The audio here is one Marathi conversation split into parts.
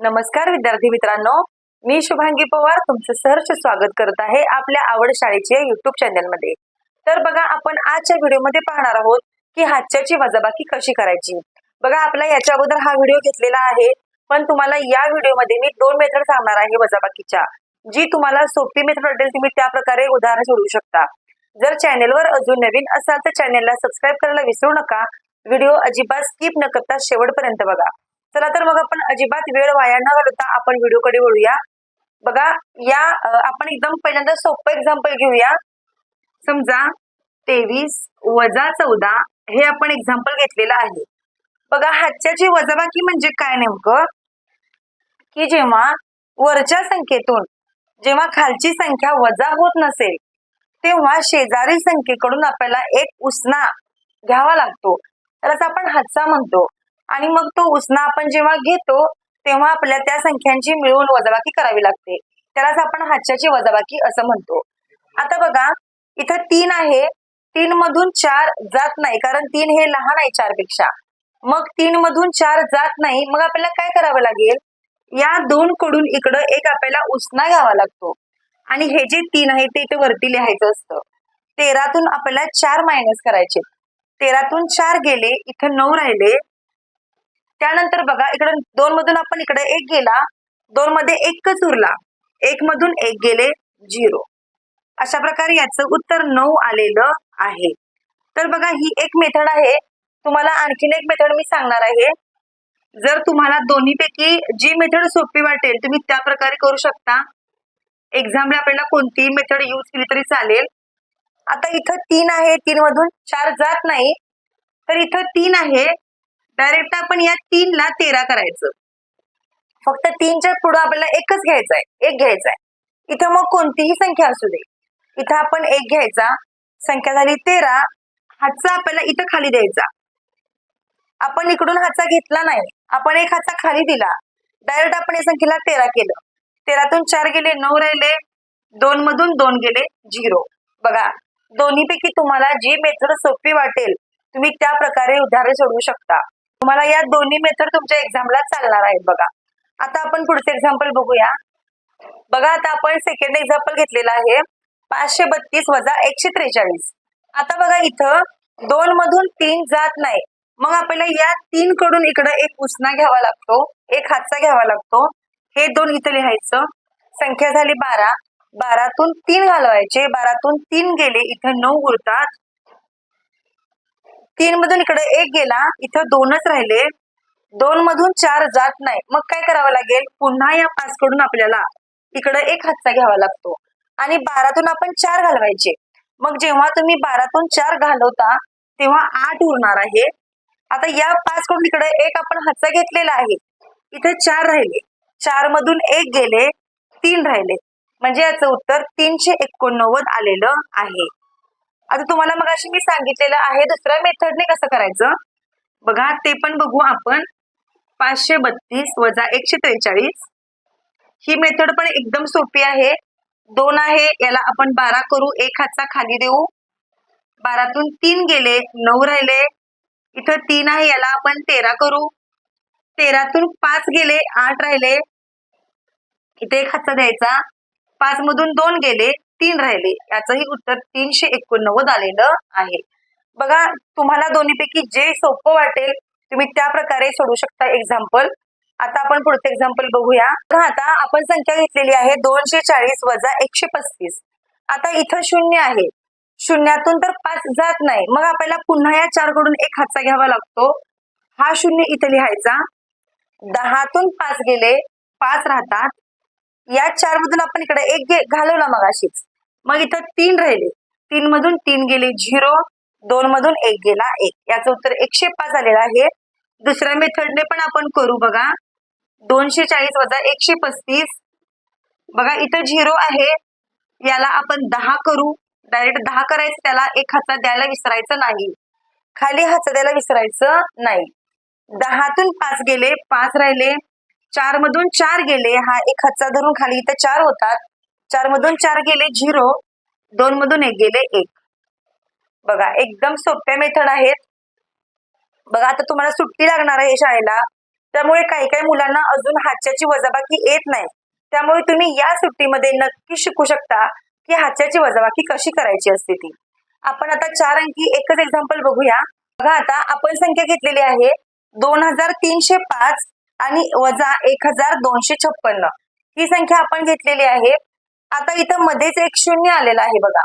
नमस्कार विद्यार्थी मित्रांनो. मी शुभांगी पवार तुमचं सहर्ष स्वागत करत आहे आपल्या आवड शाळेच्या युट्यूब चॅनलमध्ये तर बघा आपण आजच्या व्हिडिओमध्ये पाहणार आहोत की हातच्याची वजाबाकी कशी करायची. बघा आपला याच्या अगोदर हा व्हिडिओ घेतलेला आहे पण तुम्हाला या व्हिडिओमध्ये मी दोन मेथड सांगणार आहे वजाबाकीच्या जी तुम्हाला सोपी मेथड वाटेल तुम्ही त्या प्रकारे उदाहरण सोडवू शकता. जर चॅनेलवर अजून नवीन असाल तर चॅनेलला सबस्क्राईब करायला विसरू नका. व्हिडिओ अजिबात स्किप न करता शेवटपर्यंत बघा. चला तर मग आपण अजिबात वेळ वाया न घालवता आपण व्हिडिओकडे वळूया. बघा या आपण एकदम पहिल्यांदा सोपं एक्झाम्पल घेऊया. समजा तेवीस वजा चौदा हे आपण एक्झाम्पल घेतलेलं आहे. बघा हातच्याची वजाबाकी म्हणजे काय नेमकं? की जेव्हा वरच्या संख्येतून जेव्हा खालची संख्या वजा होत नसेल तेव्हा शेजारी संख्येकडून आपल्याला एक उसना घ्यावा लागतो. त्यालाच आपण हातचा म्हणतो. आणि मग तो उसना आपण जेव्हा घेतो तेव्हा आपल्या त्या संख्यांची मिळून वजाबाकी करावी लागते. त्यालाच आपण हातच्याची वजाबाकी असं म्हणतो. आता बघा इथं तीन आहे. तीन मधून चार जात नाही कारण तीन हे लहान आहे चारपेक्षा मग तीन मधून चार जात नाही मग आपल्याला काय करावं लागेल? या दोन कडून इकडं एक आपल्याला उसना घ्यावा लागतो. आणि हे जे तीन आहे ते इथे वरती लिहायचं असतं. तेरातून आपल्याला चार मायनस करायचे. तेरातून चार गेले इथं नऊ राहिले. त्यानंतर बघा इकडं दोन मधून आपण इकडे एक गेला दोन मध्ये एकच उरला. एक मधून एक गेले झिरो. अशा प्रकारे याचं उत्तर नऊ आलेलं आहे. तर बघा ही एक मेथड आहे. तुम्हाला आणखीन एक मेथड मी सांगणार आहे. जर तुम्हाला दोन्हीपैकी जी मेथड सोपी वाटेल तुम्ही त्या प्रकारे करू शकता. एक्झामला आपल्याला कोणतीही मेथड यूज केली तरी चालेल. आता इथं तीन आहे तीन मधून चार जात नाही. तर इथं तीन आहे डायरेक्ट आपण या तीनला तेरा करायचं. फक्त तीनच्या पुढं आपल्याला एकच घ्यायचा आहे एक घ्यायचा आहे इथं मग कोणतीही संख्या असू दे. इथं आपण एक घ्यायचा संख्या झाली तेरा हातचा आपल्याला इथं खाली द्यायचा. आपण इकडून हातचा घेतला नाही आपण एक हातचा खाली दिला. डायरेक्ट आपण या संख्येला तेरा केलं. तेरातून चार गेले नऊ राहिले. दोन मधून दोन गेले झिरो. बघा दोन्हीपैकी तुम्हाला जी मेथड सोपी वाटेल तुम्ही त्या प्रकारे उदाहरण सोडवू शकता. तुम्हाला या दोन्ही मेथड तुमच्या एक्झामला चालणार आहेत बघा. आता आपण पुढचं एक्झाम्पल बघूया. बघा आता आपण सेकंड एक्झाम्पल घेतलेला आहे. पाचशे बत्तीस वजा एकशे त्रेचाळीस. आता बघा इथं दोन मधून तीन जात नाही मग आपल्याला या तीन कडून इकडं एक उसना घ्यावा लागतो एक हातचा घ्यावा लागतो. हे दोन इथं लिहायचं. संख्या झाली बारा. बारातून तीन घालवायचे. बारातून तीन गेले इथं नऊ उरतात. तीन मधून इकडे एक गेला इथं दोनच राहिले. दोन मधून चार जात नाही. मग काय करावं लागेल? पुन्हा या पाच कडून आपल्याला इकडे एक हातचा घ्यावा लागतो. आणि बारातून आपण चार घालवायचे. मग जेव्हा तुम्ही बारातून चार घालवता तेव्हा आठ उरणार आहे. आता या पाच कडून इकडे एक आपण हातचा घेतलेला आहे. इथे चार राहिले. चार मधून एक गेले तीन राहिले. म्हणजे याचं उत्तर तीनशे एकोणनव्वद आलेलं आहे. आता तुम्हाला मग अशी मी सांगितलेलं आहे दुसऱ्या मेथडने कसं करायचं? बघा ते पण बघू आपण. पाचशे बत्तीस वजा एकशे त्रेचाळीस. ही मेथड पण एकदम सोपी आहे. दोन आहे याला आपण बारा करू एक हातचा खाली देऊ. बारातून तीन गेले नऊ राहिले. इथं तीन आहे याला आपण तेरा करू. तेरातून पाच गेले आठ राहिले. इथे एक हातचा द्यायचा. पाच मधून दोन गेले तीन राहिले. याचंही उत्तर तीनशे एकोणनव्वद आलेलं आहे. बघा तुम्हाला दोन्हीपैकी जे सोपं वाटेल तुम्ही त्या प्रकारे सोडू शकता एक्झाम्पल आता आपण पुढचं एक्झाम्पल बघूया. आता आपण संख्या घेतलेली आहे दोनशे चाळीस वजा एकशे पस्तीस. आता इथं शून्य आहे. शून्यातून तर पाच जात नाही. मग आपल्याला पुन्हा या चारकडून एक हातचा घ्यावा लागतो. हा शून्य इथं लिहायचा. दहातून पाच गेले पाच राहतात. या चार मधून आपण इकडे एक गे घालवला मग अशीच मग इथं तीन राहिले. तीन मधून तीन गेले झिरो दोन मधून एक गेला एक. याचं उत्तर एकशे पाच आलेलं आहे. दुसऱ्या मेथडने पण आपण करू बघा. दोनशे चाळीस वजा एकशे पस्तीस. बघा इथं झिरो आहे. याला आपण दहा करू. डायरेक्ट दहा करायचं त्याला एक हाचा द्यायला विसरायचं नाही. खाली हाचा द्यायला विसरायचं नाही. दहातून पाच गेले पाच राहिले. चार मधून चार गेले. हा एक हातचा धरून खाली इथं चार होतात. चार मधून चार गेले झिरो. दोन मधून एक गेले एक. बघा एकदम सोप्या मेथड आहेत. बघा आता तुम्हाला सुट्टी लागणार आहे शाळेला. त्यामुळे काही काही मुलांना अजून हातच्याची वजाबाकी येत नाही. त्यामुळे तुम्ही या सुट्टीमध्ये नक्की शिकू शकता की हातच्याची वजाबाकी कशी करायची असते ती. आपण आता चार अंकी एकच एक्झाम्पल बघूया. बघा आता आपण संख्या घेतलेली आहे दोन हजार तीनशे पाच आणि वजा एक हजार दोनशे छप्पन्न ही संख्या आपण घेतलेली आहे आता इथं मध्येच एक शून्य आलेलं आहे बघा.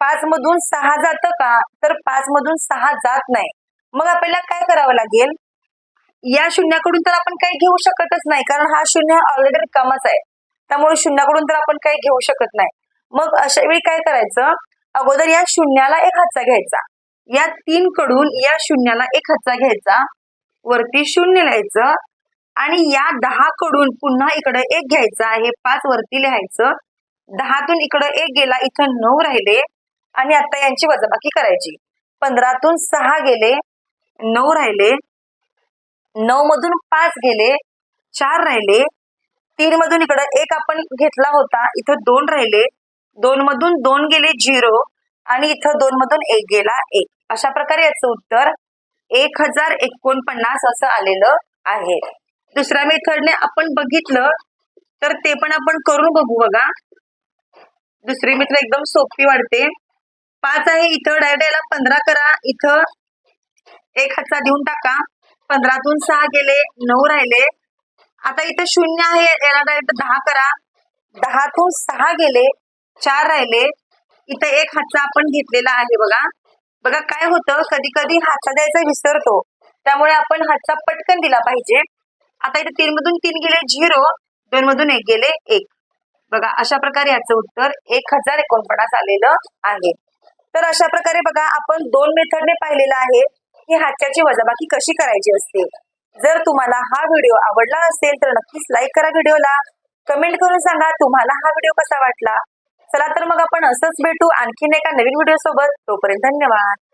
पाच मधून सहा जातं का? तर पाच मधून सहा जात नाही. मग आपल्याला काय करावं लागेल? या शून्याकडून तर आपण काही घेऊ शकतच नाही कारण हा शून्य ऑलरेडी रिकामाच आहे. त्यामुळे शून्याकडून तर आपण काही घेऊ शकत नाही. मग अशा वेळी काय करायचं? अगोदर या शून्याला एक हातचा घ्यायचा. या तीन कडून या शून्याला एक हातचा घ्यायचा. वरती शून्य लिहायचं. आणि या दहा कडून पुन्हा इकडे एक घ्यायचं आहे. पाच वरती लिहायचं. दहातून इकडे एक गेला इथं नऊ राहिले आणि आता यांची वजाबाकी करायची. पंधरातून सहा गेले नऊ राहिले. नऊ मधून पाच गेले चार राहिले. तीन मधून इकडे एक आपण घेतला होता इथं दोन राहिले. दोन मधून दोन गेले झिरो. आणि इथं दोन मधून एक गेला एक. अशा प्रकारे याचं उत्तर एक हजार एकोणपन्नास असं आलेलं आहे. दुसऱ्या मेथडने आपण बघितलं तर ते पण आपण करून बघू बघा. दुसरी मित्र एकदम सोपी वाटते पाच आहे इथं डायरेक्ट याला पंधरा करा. इथं एक हातचा देऊन टाका. पंधरातून सहा गेले नऊ राहिले. आता इथं शून्य आहे याला डायरेक्ट दहा करा. दहातून सहा गेले चार राहिले. इथं एक हातचा आपण घेतलेला आहे बघा. बघा काय होतं कधी कधी हातचा द्यायचा विसरतो. त्यामुळे आपण हातचा पटकन दिला पाहिजे. आता इथे तीन मधून तीन गेले झिरो. दोन मधून एक गेले एक. बघा अशा प्रकारे याचं उत्तर एक हजार एकोणपन्नास आलेलं आहे. तर अशा प्रकारे बघा आपण दोन मेथडने पाहिलेलं आहे की हातच्याची वजाबाकी कशी करायची असते. जर तुम्हाला हा व्हिडिओ आवडला असेल तर नक्कीच लाईक करा व्हिडिओला. कमेंट करून सांगा तुम्हाला हा व्हिडिओ कसा वाटला? चला तर मग आपण असंच भेटू आणखीन एका नवीन व्हिडिओ सोबत तोपर्यंत धन्यवाद.